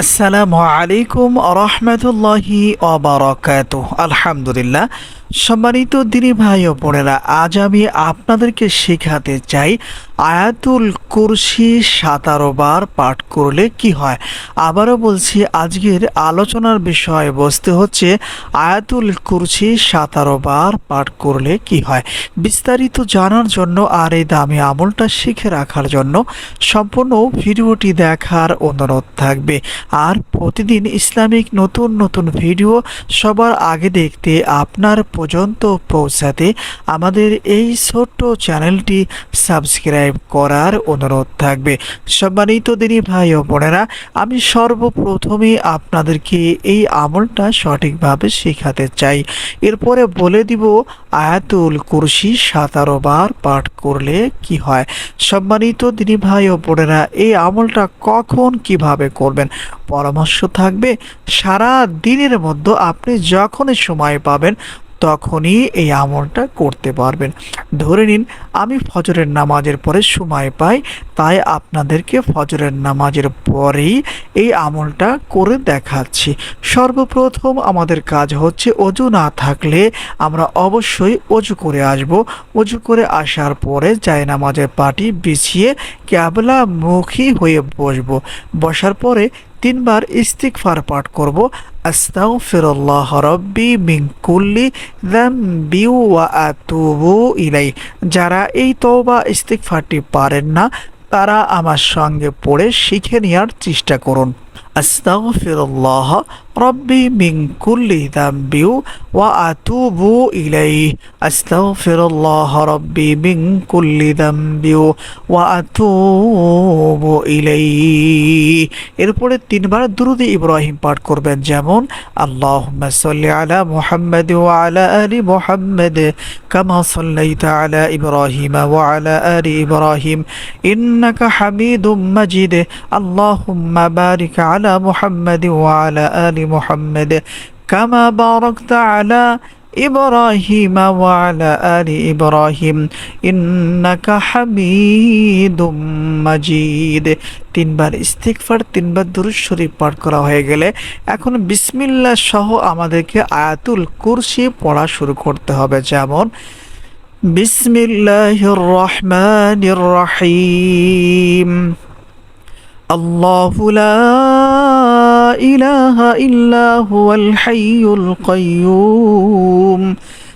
আসসালামু আলাইকুম রহমতুল্লাহি অবরকাত আলহামদুলিল্লাহ। সম্মানিত দিনী ভাই ও বোনেরা, আজ আমি আপনাদেরকে শেখাতে চাই আয়াতুল কুরসি সাতারো বার পাঠ করলে কি হয়। আবারও বলছি, আজকের আলোচনার বিষয় বসতে হচ্ছে আয়াতুল কুরসি সাতারো বার পাঠ করলে কি হয়। বিস্তারিত জানার জন্য আর এই দামি আমলটা শিখে রাখার জন্য সম্পূর্ণ ভিডিওটি দেখার অনুরোধ থাকবে। আর প্রতিদিন ইসলামিক নতুন নতুন ভিডিও সবার আগে দেখতে আপনার পর্যন্ত পৌঁছাতে আমাদের এই ছোট্ট চ্যানেলটি সাবস্ক্রাইব করার অনুরোধ থাকবে। সম্মানিত দিনী ভাই ও বোনেরা, আমি সর্বপ্রথমে আপনাদেরকে এই আমলটা সঠিকভাবে শেখাতে চাই। এরপরে বলে দিব, আয়াতুল কুরসি সাতারো বার পাঠ করলে কি হয়? সম্মানিত দিনী ভাই ও বোনেরা, এই আমলটা কখন কীভাবে করবেন? পরামর্শ থাকবে, সারা দিনের মধ্যে আপনি যখনই সময় পাবেন তখনই এই আমলটা করতে পারবেন। ধরে নিন, আমি ফজরের নামাজের পরে সময় পাই, তাই আপনাদেরকে ফজরের নামাজের পরেই এই আমলটা করে দেখাচ্ছি। সর্বপ্রথম আমাদের কাজ হচ্ছে অজু না থাকলে আমরা অবশ্যই অজু করে আসব। অজু করে আসার পরে যায় নামাজের পাটি বিছিয়ে ক্যাবলা মুখী হয়ে বসবো। বসার পরে তিনবার ইস্তিকফার পাঠ করব। আস্তাও ফিরল্লাহ রব্বি মিঙ্কুল্লি কুল্লি বিউ ওয়া আতুবু ইলাই যারা এই তওবা ইস্তিকফারটি পারেন না, তারা আমার সঙ্গে পড়ে শিখে নেওয়ার চেষ্টা করুন। আস্তাগফিরুল্লাহ রব্বি মিন কুল্লি যামবি ওয়া আতুবু ইলাইহি আস্তাগফিরুল্লাহ রব্বি মিন কুল্লি যামবি ওয়া আতুবু ইলাইহি এরপরে তিনবার দুরুদ ইব্রাহিম পাঠ করবেন। যেমন, আল্লাহুম্মা সাল্লি আলা মুহাম্মাদ ওয়া আলা আলি মুহাম্মাদ কামা সাল্লাইতা আলা ইব্রাহিম ওয়া আলা আলি ইব্রাহিম। ইন্নাকা হামিদুম মাজিদ। আল্লাহুম্মা বারিক আলা মুহাম্মাদ ওয়া আলা আলি محمد كما باركت على إبراهيم وعلى آل إبراهيم إنك حميد مجيد তিনবার ইস্তিকফার তিনবার দুরুদ শরীফ পাঠ করা হয়ে গেলে এখন বিসমিল্লাহ সহ আমাদেরকে আয়াতুল কুরসি পড়া শুরু করতে হবে যেমন বিসমিল্লাহির রহমানির রহিম الله لا إله إلا هو الحي القيوم.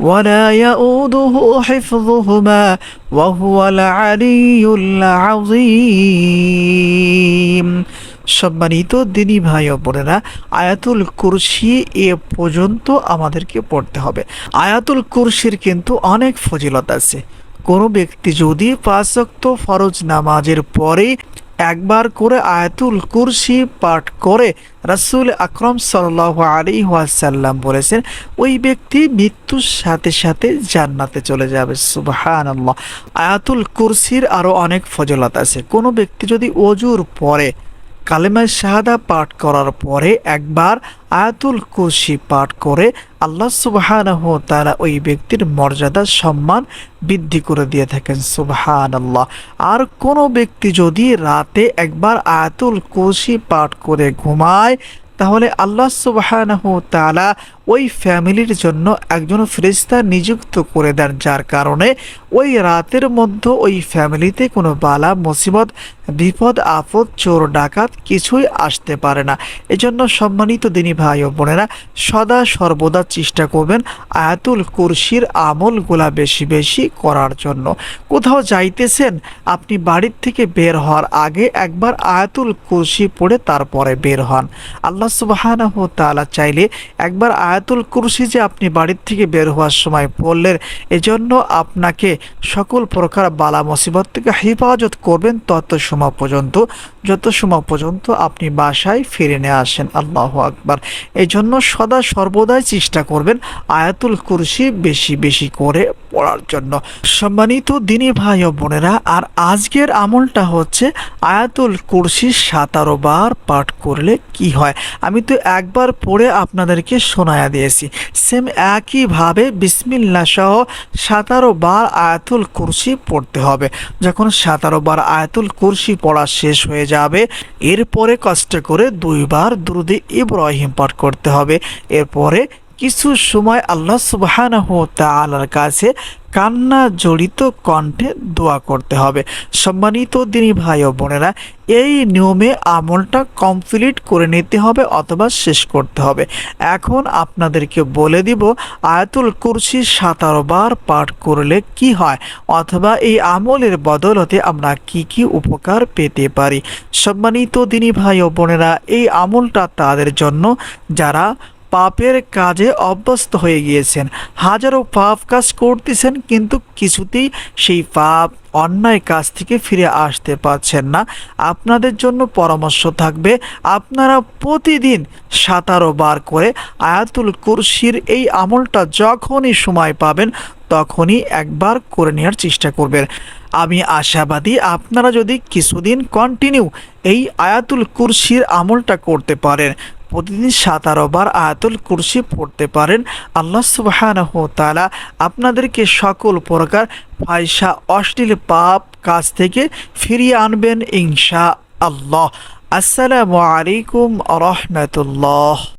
ولا يؤوده حفظهما وهو العلي العظيم সম্মানিত দিনী ভাই ও বোনেরা আয়াতুল কুরসি এ পর্যন্ত আমাদেরকে পড়তে হবে আয়াতুল কুরসির কিন্তু অনেক ফজিলত আছে কোনো ব্যক্তি যদি পাঁচক্ত ফরজ নামাজের পরে একবার করে আয়াতুল কুরসি পাঠ করে রাসুল আকরম সাল্লাহ আলী ওয়াসাল্লাম বলেছেন, ওই ব্যক্তি মৃত্যুর সাথে সাথে জান্নাতে চলে যাবে। সুবাহান আয়াতুল কুরসির আরও অনেক ফজলত আছে। কোনো ব্যক্তি যদি অজুর পরে কালেমায় শাহাদা পাঠ করার পরে একবার আয়াতুল কুরসি পাঠ করে আল্লাহ সুবাহানহ তারা ওই ব্যক্তির মর্যাদা, সম্মান বৃদ্ধি করে দিয়ে থাকেন। সুবহান আল্লাহ আর কোনো ব্যক্তি যদি রাতে একবার আয়াতুল কুরসি পাঠ করে ঘুমায়, তাহলে আল্লাহ সুবাহানহ তালা ওই ফ্যামিলির জন্য একজন ফেরিস্তা নিযুক্ত করে দেন, যার কারণে ওই রাতের মধ্যে ওই ফ্যামিলিতে কোনো বালা, মুসিবত, বিপদ, আপদ, চোর, ডাকাত কিছুই আসতে পারে না। এজন্য সম্মানিত দিনী ভাই ও বোনেরা, সদা সর্বদা চেষ্টা করবেন আয়াতুল কুরসির আমলগুলা বেশি বেশি করার জন্য। কোথাও যাইতেছেন, আপনি বাড়ির থেকে বের হওয়ার আগে একবার আয়াতুল কুরসি পড়ে তারপরে বের হন। আল্লাহ সুবাহ তালা চাইলে একবার আয়াতুল কুরসি যে আপনি বাড়ির থেকে বের হওয়ার সময় পড়লেন, এজন্য আপনাকে সকল প্রকার বালা মুসিবত থেকে হেফাজত করবেন তত সময় পর্যন্ত, যত সময় পর্যন্ত আপনি বাসায় ফিরে নিয়ে আসেন। আল্লাহ আকবার। এজন্য জন্য সদা সর্বদাই চেষ্টা করবেন আয়াতুল কুরসি বেশি বেশি করে পড়ার জন্য। সম্মানিত দিনী ভাই ও বোনেরা, আর আজকের আমলটা হচ্ছে আয়াতুল কুরসি সাতারো বার পাঠ করলে কি হয়? আমি তো একবার পড়ে আপনাদেরকে শোনায়া দিয়েছি। সেম একইভাবে বিসমিল্লা সহ সাতারো বার আয়াতুল কুরসি পড়তে হবে। যখন সাতারো বার আয়াতুল কুরসি পড়া শেষ হয়ে যাবে, এরপরে কষ্ট করে দুইবার দুরুদে ইব্রাহিম পাঠ করতে হবে। এরপরে কিছু সময় আল্লাহ সুবহানাহু তাআলার কাছে কান্না জড়িত কণ্ঠে দোয়া করতে হবে। সম্মানিত দিনী ভাই ও বোনেরা, এই নিয়মে আমলটা কমপ্লিট করে নিতে হবে অথবা শেষ করতে হবে। এখন আপনাদেরকে বলে দিব, আয়াতুল কুরসি সাতারো বার পাঠ করলে কি হয় অথবা এই আমলের বদলতে আমরা কি কি উপকার পেতে পারি? সম্মানিত দিনী ভাই ও বোনেরা, এই আমলটা তাদের জন্য যারা পাপের কাজে অভ্যস্ত হয়ে গিয়েছেন। হাজারো পাপ কাজ করতেছেন, কিন্তু কিছুতেই সেই পাপ অন্যায় কাজ থেকে ফিরে আসতে পারছেন না। আপনাদের জন্য পরামর্শ থাকবে, আপনারা প্রতিদিন সাতারো বার করে আয়াতুল কুরসির এই আমলটা যখনই সময় পাবেন, তখনই একবার করে নেওয়ার চেষ্টা করবেন। আমি আশাবাদী আপনারা যদি কিছুদিন কন্টিনিউ এই আয়াতুল কুরসির আমলটা করতে পারেন প্রতিদিন সাতারো বার আয়াতুল কুরসি পড়তে পারেন। আল্লাহ সুবাহানহ তালা আপনাদেরকে সকল প্রকার ফায়সা, অশ্লীল পাপ কাজ থেকে ফিরিয়ে আনবেন ইনশা আল্লাহ আসসালামু আলাইকুম রহমতুল্লাহ।